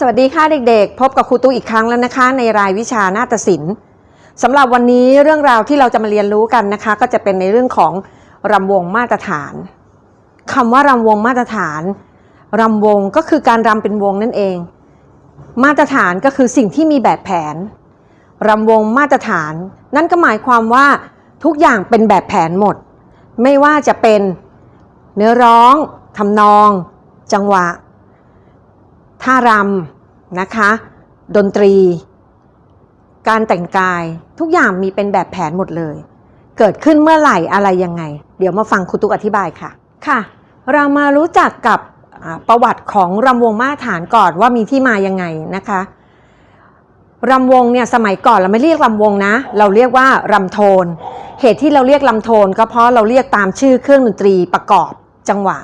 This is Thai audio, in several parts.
สวัสดีค่ะเด็กๆ พบกับครูตู้อีกครั้งแล้วนะคะ ในรายวิชานาฏศิลป์สำหรับวันนี้เรื่องราวที่เราจะมาเรียนรู้กันนะคะ ก็จะเป็นในเรื่องของรำวงมาตรฐานคำว่ารำวงมาตรฐานรำวงก็คือการรำเป็นวงนั่นเอง มาตรฐานก็คือสิ่งที่มีแบบแผนรำวงมาตรฐาน นั่นก็หมายความว่าทุกอย่างเป็นแบบแผนหมด ไม่ว่าจะเป็นเนื้อร้องทำนอง จังหวะ ท่ารำนะคะ ดนตรี การแต่งกายทุกอย่างมีเป็นแบบแผนหมดเลย เกิดขึ้นเมื่อไหร่อะไรยังไง เดี๋ยวมาฟังครูตุ๊กอธิบายค่ะค่ะ เรามารู้จักกับประวัติของรำวงมาตรฐานก่อนว่ามีที่มายังไงนะคะรำวงเนี่ยสมัยก่อนเราไม่เรียกรำวงนะ เราเรียกว่ารำโทน เหตุที่เราเรียกลำโทน ก็เพราะเราเรียกตามชื่อเครื่องดนตรีประกอบจังหวะ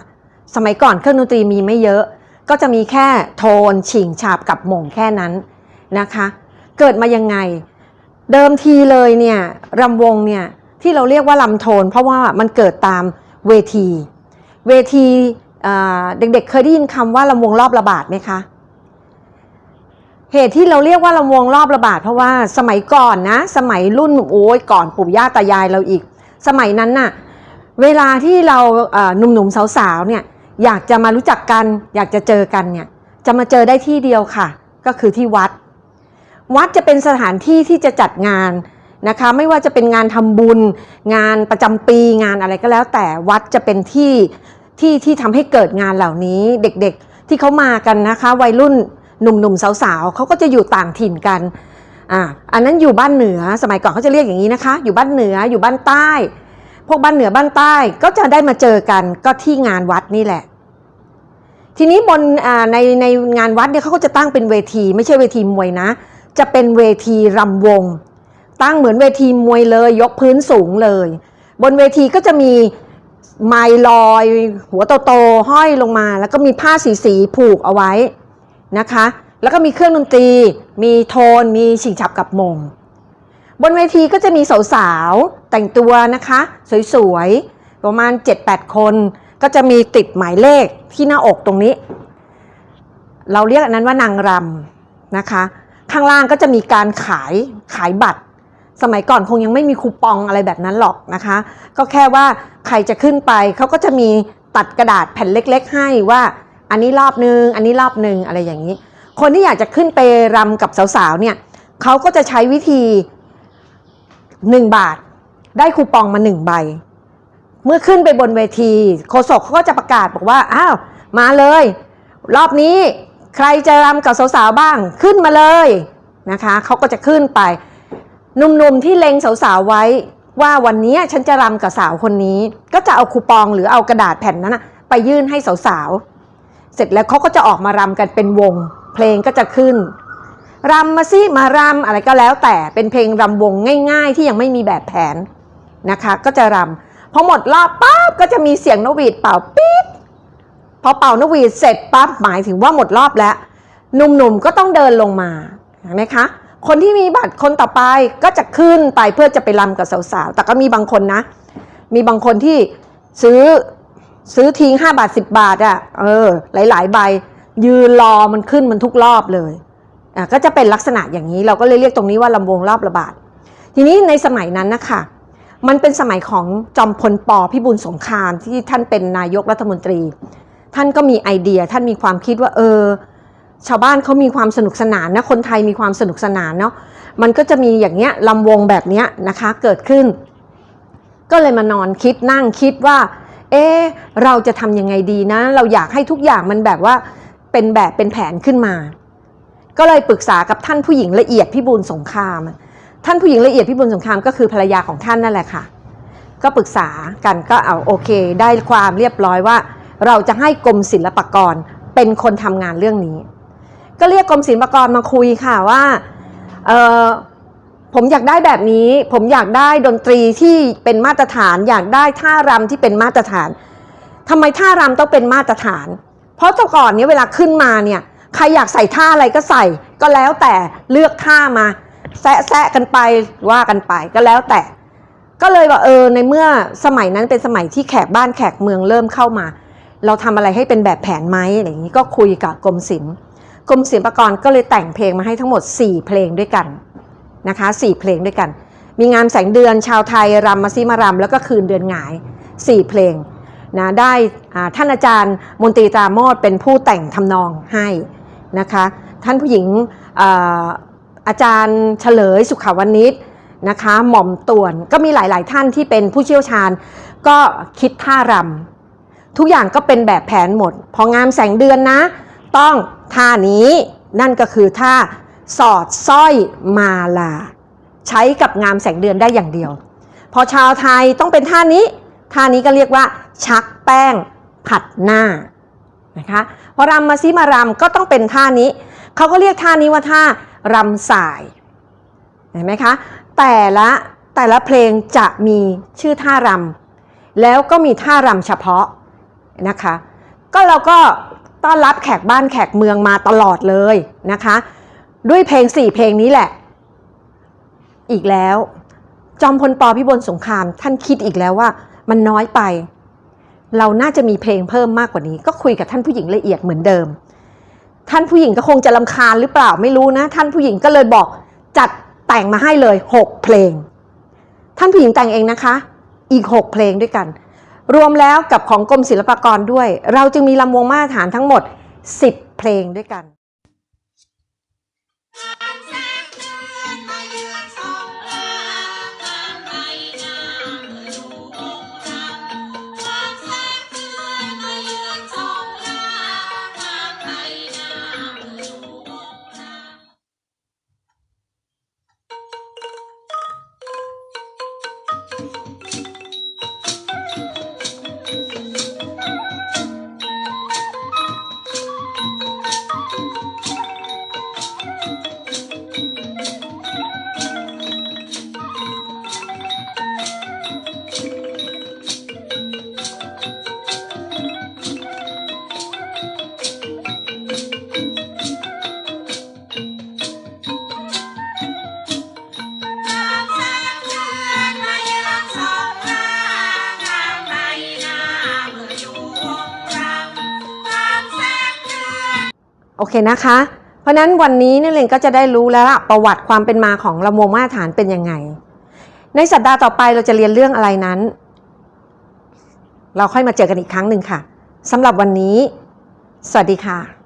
สมัยก่อนเครื่องดนตรีมีไม่เยอะ ก็จะมีแค่โทนฉิงฉาบกับหม่งแค่นั้นนะคะ เกิดมายังไง เดิมทีเลยเนี่ยรำวงเนี่ยที่เราเรียกว่าลำโทน เพราะว่ามันเกิดตามเวที เวทีเด็กๆเคยได้ยินคำว่าลำวงรอบระบาดไหมคะเหตุที่เราเรียกว่าลำวงรอบระบาดเพราะว่าสมัยก่อนนะ สมัยรุ่นโอ้ยก่อนปู่ย่าตายายเราอีก สมัยนั้นน่ะเวลาที่เราหนุ่มๆสาวๆเนี่ย อยากจะมารู้จักกัน อยากจะเจอกันเนี่ยจะมาเจอได้ที่เดียวค่ะ ก็คือที่วัด วัดจะเป็นสถานที่ที่จะจัดงานนะคะ ไม่ว่าจะเป็นงานทำบุญ งานประจำปีงานอะไรก็แล้ว แต่วัดจะเป็นที่ที่ที่ทำให้เกิดงานเหล่านี้เด็กๆที่เขามากันนะคะ วัยรุ่นหนุ่มๆสาวๆเขาก็จะอยู่ต่างถิ่นกันอ่าอันนั้นอยู่บ้านเหนือสมัยก่อนเขาจะเรียกอย่างนี้นะคะ อยู่บ้านเหนืออยู่บ้านใต้ พวกบ้านเหนือบ้านใต้ก็จะได้มาเจอกันก็ที่งานวัดนี่แหละ ทีนี้บนในในงานวัดเนี่ยเขาก็จะตั้งเป็นเวที ไม่ใช่เวทีมวยนะ จะเป็นเวทีรำวง ตั้งเหมือนเวทีมวยเลย ยกพื้นสูงเลย บนเวทีก็จะมีไม้ลอย หัวโตๆห้อยลงมา แล้วก็มีผ้าสีสีผูกเอาไว้นะคะ แล้วก็มีเครื่องดนตรี มีโทน มีฉิงฉับกับมง บนเวทีก็จะมีสาวๆแต่งตัวนะคะ สวยๆ ประมาณ 7-8 คน ก็จะมีติดหมายเลขที่หน้าอกตรงนี้ เราเรียกอันนั้นว่านางรำนะคะ ข้างล่างก็จะมีการขายขายบัตร สมัยก่อนคงยังไม่มีคูปองอะไรแบบนั้นหรอกนะคะ ก็แค่ว่าใครจะขึ้นไปเขาก็จะมีตัดกระดาษแผ่นเล็ก ๆ ให้ว่าอันนี้รอบนึง อันนี้รอบนึงอะไรอย่างนี้ คนที่อยากจะขึ้นไปรำกับสาวๆเนี่ยเขาก็จะใช้วิธี 1 บาท ได้คูปองมา 1 ใบ เมื่อขึ้นไปบนเวทีโฆษกเขาก็จะประกาศบอกว่าอ้าวมาเลย รอบนี้ใครจะรำกับสาวๆบ้างขึ้นมาเลยนะคะเขาก็จะขึ้นไปหนุ่มๆที่เล็งสาวๆไว้ว่าวันนี้ฉันจะรำกับสาวคนนี้ ก็จะเอาคูปองหรือเอากระดาษแผ่นนั้นนะไปยื่นให้สาวๆเสร็จแล้วเขาก็จะออกมารำกันเป็นวง เพลงก็จะขึ้น รำมาสิมารำอะไรก็แล้วแต่เป็นเพลงรำวงง่าย ๆ ที่ยังไม่มีแบบแผนนะคะ ก็จะรำพอหมดรอบปั๊บก็จะมีเสียงนกหวีดเป่าปี๊ดพอเป่านกหวีดเสร็จปั๊บหมายถึงว่าหมดรอบแล้วหนุ่มๆก็ต้องเดินลงมาเห็นไหมคะคนที่มีบัตรคนต่อไปก็จะขึ้นไปเพื่อจะไปรำกับสาวๆ แต่ก็มีบางคนนะ มีบางคนที่ซื้อซื้อทิ้ง5บาท 10 บาทอะ่ะ เออ หลายๆ ใบ ยืนรอมันขึ้นมันทุกรอบเลย ก็จะเป็นลักษณะอย่างนี้เราก็เลยเรียกตรงนี้ว่าลำวงรอบระบาด ทีนี้ในสมัยนั้นนะคะมันเป็นสมัยของจอมพลปพิบูลสงครามที่ท่านเป็นนายกรัฐมนตรี ท่านก็มีไอเดียท่านมีความคิดว่าเออ ชาวบ้านเขามีความสนุกสนานนะคนไทยมีความสนุกสนานเนาะมันก็จะมีอย่างเงี้ยลำวงแบบเนี้ยนะคะเกิดขึ้น ก็เลยมานอนคิดนั่งคิดว่า เอ๊ะเราจะทำยังไงดีนะ เราอยากให้ทุกอย่างมันแบบว่าเป็นแบบเป็นแผนขึ้นมา ก็เลยปรึกษากับท่านผู้หญิงละเอียดพิบูลสงคราม ท่านผู้หญิงละเอียดพิบูลสงครามก็คือภรรยาของท่านนั่นแหละค่ะ ก็ปรึกษากันก็เอาโอเค ได้ความเรียบร้อยว่า เราจะให้กรมศิลปากรเป็นคนทำงานเรื่องนี้ ก็เรียกกรมศิลปากรมาคุยค่ะว่าเออผมอยากได้แบบนี้ ผมอยากได้ดนตรีที่เป็นมาตรฐาน อยากได้ท่ารำที่เป็นมาตรฐานทำไมท่ารำต้องเป็นมาตรฐาน เพราะแต่ก่อนเนี้ยเวลาขึ้นมาเนี่ย ใครอยากใส่ท่าอะไรก็ใส่ ก็แล้วแต่เลือกท่ามาแซะแซะกันไปว่ากันไปก็แล้วแต่ ก็เลยว่าเออในเมื่อสมัยนั้นเป็นสมัยที่แขกบ้านแขกเมืองเริ่มเข้ามา เราทำอะไรให้เป็นแบบแผนไหมอะไรอย่างนี้ก็คุยกับกรมศิลป์กรมศิลปากรก็เลยแต่งเพลงมาให้ทั้งหมด 4 เพลงด้วยกันนะคะ4เพลงด้วยกัน มีงามแสงเดือนชาวไทยรำมาซิมารำแล้วก็คืนเดือนหงาย 4 เพลงนะได้ท่านอาจารย์มนตรีตราโมดเป็นผู้แต่งทำนองให้ นะคะ ท่านผู้หญิงอาอาจารย์เฉลยสุขาวนิชนะคะ หม่อมต่วนก็มีหลาย ๆ ท่านที่เป็นผู้เชี่ยวชาญ ก็คิดท่ารำทุกอย่างก็เป็นแบบแผนหมด พองามแสงเดือนนะ ต้องท่านี้นั่นก็คือท่าสอดสร้อยมาลา ใช้กับงามแสงเดือนได้อย่างเดียว พอชาวไทยต้องเป็นท่านี้ ท่านี้ก็เรียกว่า ชักแป้งผัดหน้า นะคะพอรำมาซิมารำก็ต้องเป็นท่านี้ เขาก็เรียกท่านี้ว่าท่ารำสายเห็นไหมคะแต่ละแต่ละเพลงจะมีชื่อท่ารำแล้วก็มีท่ารำเฉพาะนะคะก็เราก็ต้อนรับแขกบ้านแขกเมืองมาตลอดเลยนะคะด้วยเพลงสี่เพลงนี้แหละ อีกแล้ว จอมพลปพิบูลสงครามท่านคิดอีกแล้วว่ามันน้อยไป เราน่าจะมีเพลงเพิ่มมากกว่านี้ ก็คุยกับท่านผู้หญิงละเอียดเหมือนเดิม ท่านผู้หญิงก็คงจะลำคาญหรือเปล่าไม่รู้นะ ท่านผู้หญิงก็เลยบอกจัดแต่งมาให้เลยหกเพลง ท่านผู้หญิงแต่งเองนะคะ อีกหกเพลงด้วยกัน รวมแล้วกับของกรมศิลปากรด้วย เราจึงมีลำวงมาตรฐานทั้งหมด 10 เพลงด้วยกัน อเคนะคะ เพราะนั้นวันนี้นี่เลนก็จะได้รู้แล้วละประวัติความเป็นมาของลำวงมาตรฐานเป็นยังไง ในสัปดาห์ต่อไปเราจะเรียนเรื่องอะไรนั้น เราค่อยมาเจอกันอีกครั้งหนึ่งค่ะสำหรับวันนี้ สวัสดีค่ะ